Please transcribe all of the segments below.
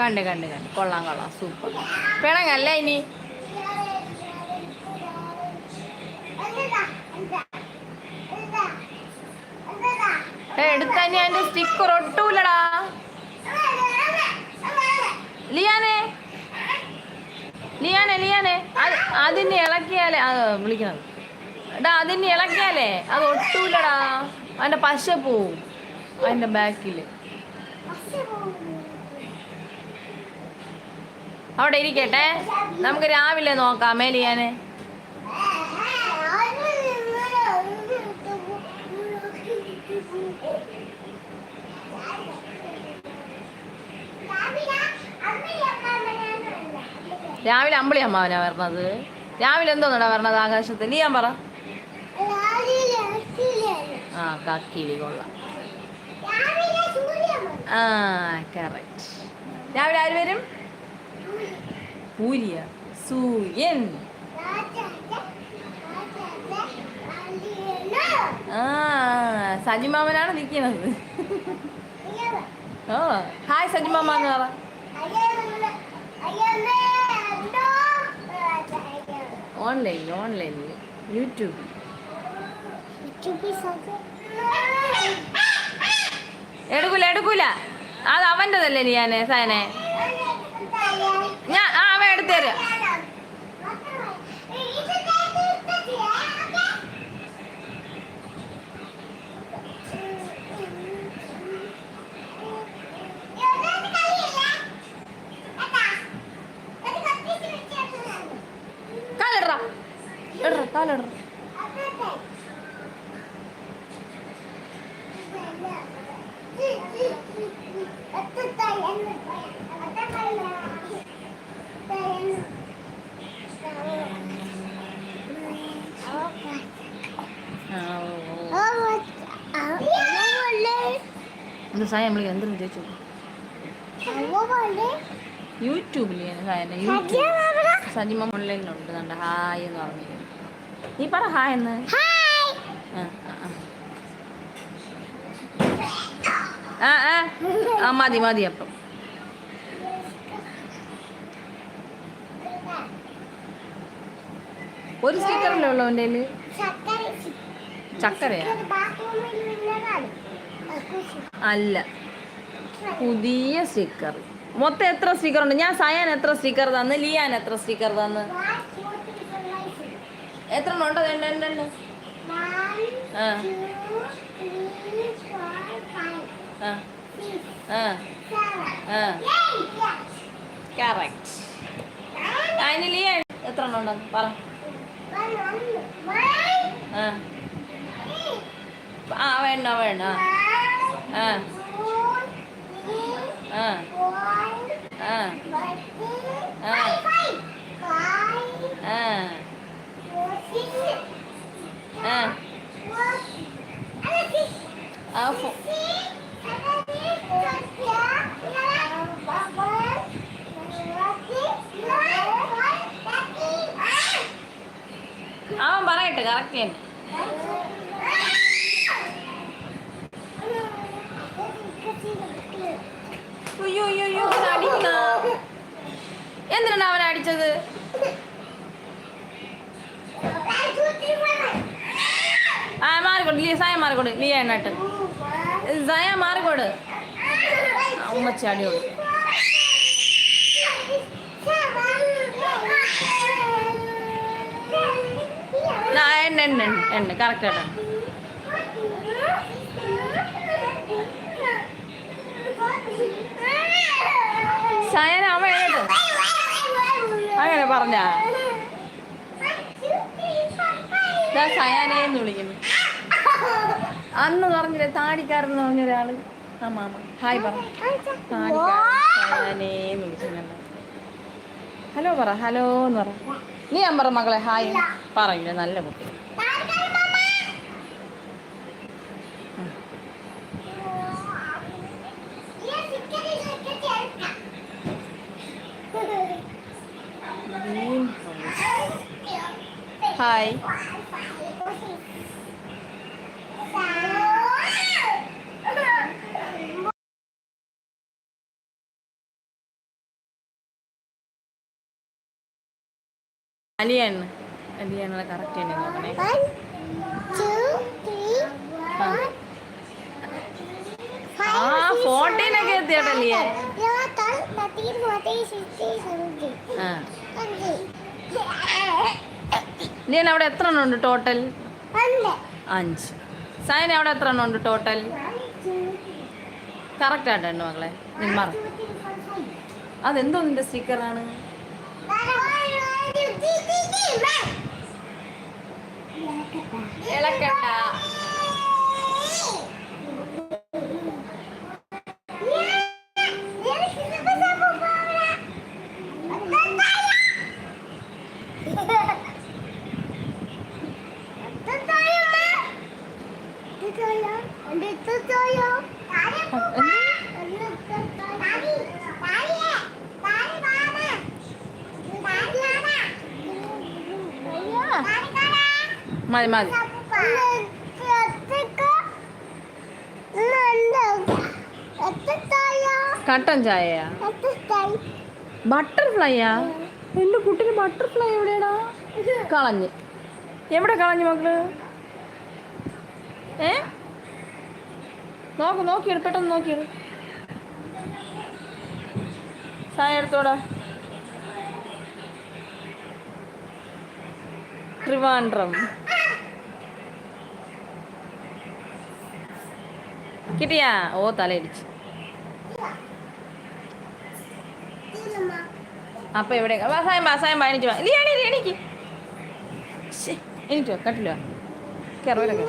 കണ്ട് കണ്ട് കണ്ട്. കൊള്ളാം കൊള്ളാം. സൂപ്പർ. പിണങ്ങല്ലേ ഇനി? എടുത്ത അതിന്റെ സ്റ്റിക്കർ ഒട്ടൂലടാ. ലിയാനെ. ലിയാനെ ലിയാനെ. അത് അതിനെ ഇളക്കിയാലേ അത് വിളിക്കണം. എടാ അതിനെ ഇളക്കിയാലേ അത് ഒട്ടൂലടാ. അതിന്റെ പശ പോവും. അതിന്റെ ബാക്കിൽ അവിടെ ഇരിക്കട്ടെ. നമുക്ക് രാവിലെ നോക്കാം മേലിയാന്. രാവിലെ അമ്പിളി അമ്മാവനാ വരണത്. രാവിലെ എന്തോന്നടാ വരണത് ആകാശത്ത്? നീ ഞാൻ പറ. ആ കക്കിലി കൊള്ളാം. ആ കറക്റ്റ് രാവിലെ ആര് വരും? സൂര്യ സൂര്യൻ ആ സജിമാമനാണ് നിൽക്കുന്നത്. ഓ ഹായ് സജിമാമ എന്ന് പറ. ഓൺലൈൻ ഓൺലൈനിൽ യൂട്യൂബ്. എടുക്കൂല എടുക്കൂല. അത് അവന്റെതല്ലേ ഞാൻ സാനെ എടുത്തു തരാം കാലിടറ. ഇടറ കാലിടറ ആ ഓ, ഓ. എന്ത് സായ നമ്മൾ എന്തെന്ന് ചോദിച്ചു? യൂട്യൂബിൽ സായനെ യൂട്യൂബ് സജിമ ഓൺലൈനിലുണ്ട് കണ്ട? ഹായ് എന്ന് പറഞ്ഞു നീ പറ ഹായ് എന്ന്. ആ, മതി മതി അപ്പം. ഒരു സ്റ്റിക്കറല്ലേ ഉള്ളൂ അവന്റെ ചക്കരയാ? അല്ല. പുതിയ സ്റ്റിക്കർ. മൊത്തം എത്ര സ്റ്റിക്കർ ഉണ്ട്? ഞാൻ സയാൻ എത്ര സ്റ്റിക്കർ തന്ന്? ലിയാൻ എത്ര സ്റ്റിക്കർ തന്ന്? എത്ര എണ്ണം ഉണ്ട്? ആ. ആ. ആ. എത്ര എണ്ണം പറ. ആ. വേണ്ട വേണ്ട. ആ ആ ആ ആ ആ ആ ആ ഫോ അവൻ എന്തിനാണ് അവൻ അടിച്ചത്? ആ മാറിക്കോട് ലീ സായ മാറിക്കോട് ലീ എണ്ണട്ട് സായ മാറിക്കോട് ഉമ്മച്ചി അടിയോട് എണ്ണ എണ്ണ എണ്ണ കറക്റ്റ് കേട്ടോ സയന പറഞ്ഞ. സയാനേന്ന് വിളിക്കുന്നു. അന്ന് പറഞ്ഞില്ലേ താടിക്കാരൻ എന്ന് പറഞ്ഞ ഒരാൾ. ആ മാമ. ഹായ് പറ. താടിക്കാരൻ സയാനേന്ന് വിളിക്കുന്നുണ്ട് ഹലോ പറ ഹലോ എന്ന് പറ. നീ ഞാൻ പറ മകളെ ഹായ്. പറയില്ല നല്ല കുട്ടി. ഹായ് അലിയൻ അലിയാനുള്ള കറക്റ്റ് തന്നെ നോക്കണേ ആ. ഫോർട്ടീനൊക്കെ എത്തിയാട്ടല്ലേ ആ. ലിയൻ അവിടെ എത്ര എണ്ണം ഉണ്ട് ടോട്ടൽ അഞ്ച്. സൈന അവിടെ എത്ര എണ്ണം ഉണ്ട് ടോട്ടൽ കറക്റ്റായിട്ട് ആയിട്ടുണ്ട് മകളെ നിന്മാർ. അതെന്തോ നിന്റെ സ്റ്റിക്കറാണ് One, മതി മതി. കട്ടൻ ചായയാ? ബട്ടർഫ്ലൈയാ? എന്റെ കുട്ടിന് ബട്ടർഫ്ലൈ എവിടെയാടാ? കളഞ്ഞ്. എവിടെ കളഞ്ഞു മക്കൾ? ഏ? നോക്ക് നോക്കിയിട് പെട്ടെന്ന് നോക്കിയിട് ചായ എടുത്തോടാ. ട്രിവാൻഡ്രം കിട്ടിയാ? ഓ തലയിടിച്ച്. അപ്പൊ എവിടെ വാ, സായം വാ സായം വാ. എണീക്ക് എനിക്ക് കട്ടില്ല കയറുവരൊക്കെ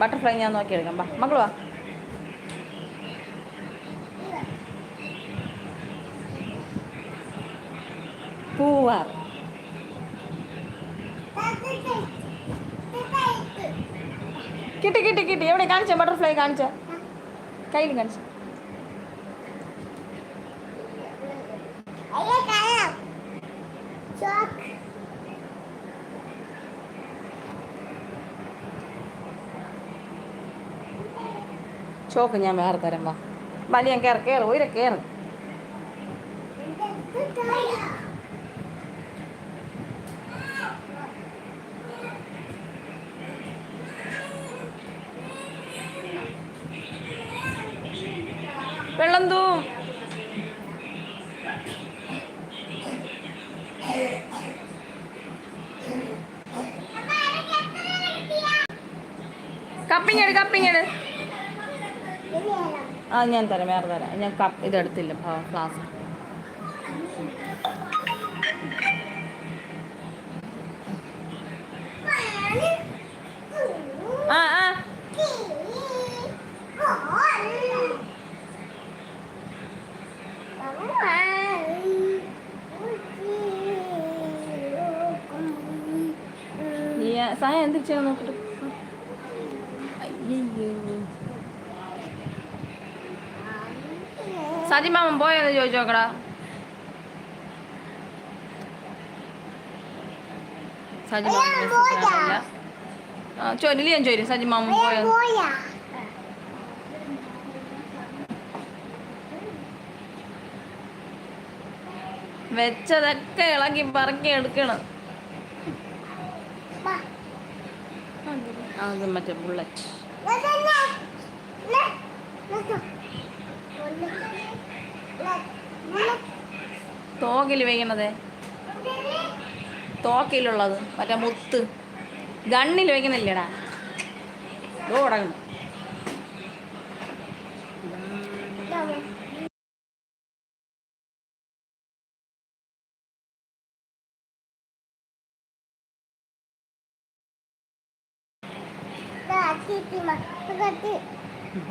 ബട്ടർഫ്ലൈ ഞാൻ നോക്കിയെടുക്കാം വാ മക്കൾ വാ. പൂവാർ. കിട്ടി കിട്ടി കിട്ടി. എവിടെ? കാണിച്ച ബട്ടർഫ്ലൈ കാണിച്ച. കയ്യിൽ കാണിച്ച. ചോക്ക് ഞാൻ വേറെ തരാം വാ. വലിയ കയറി കയറി ഉയരെ കയറി. കപ്പിങ്ങട് കപ്പിങ്ങട്. ആ ഞാൻ തരാം വേറെ തരാം. ഞാൻ കപ്പ് ഇതെടുത്തില്ല ക്ലാസ് ആ ആ. സായ നോക്കിട്ട്? സജി മാമൻ പോയെന്ന് ചോദിച്ചു നോക്കടാ സജി മാമൻ message കാണാനില്ല. ആ ചോരി ലിയൻ ചോരി സജി മാമൻ പോയെന്ന് വെച്ചതൊക്കെ ഇളകി പറക്കി എടുക്കണം. അത് മറ്റേ ബുള്ളറ്റ്. തോക്കിൽ വയ്ക്കണത് തോക്കിലുള്ളത്. മറ്റേ മുത്ത്. ഗണ്ണിൽ വയ്ക്കുന്നില്ലടാ ഓ അടങ്ങും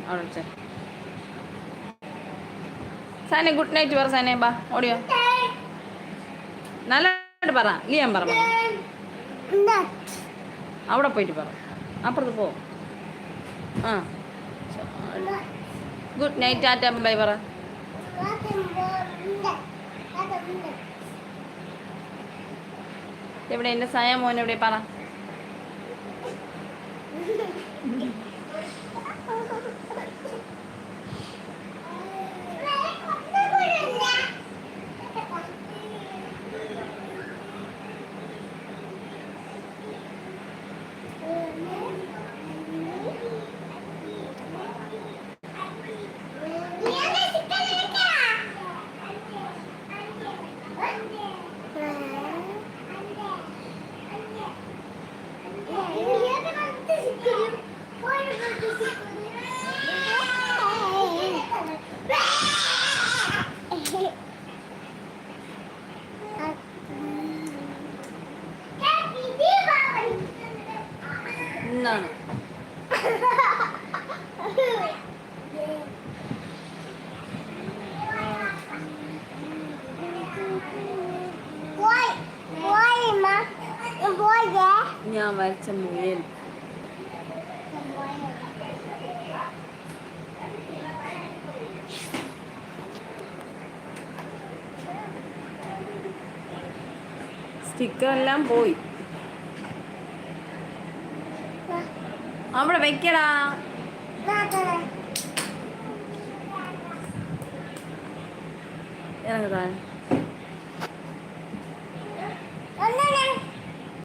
അവിടെ സാനെ ഗുഡ് നൈറ്റ് പറ സാനെ ബാ ഓടിയോ. നല്ലതായിട്ട് പറ ലിയാൻ പറ അവിടെ പോയിട്ട് പറ അപ്പുറത്ത് പോ. ആ. ഗുഡ് നൈറ്റ് ടാറ്റ ബൈ പറ. എവിടെ എന്റെ സായ മോൻ എവിടെ പറ. എന്നാണ്? ഞാൻ വരച്ച മുയൽ. സ്റ്റിക്കറെല്ലാം പോയി. அப்புறம் வைக்கடா. இறங்குதான்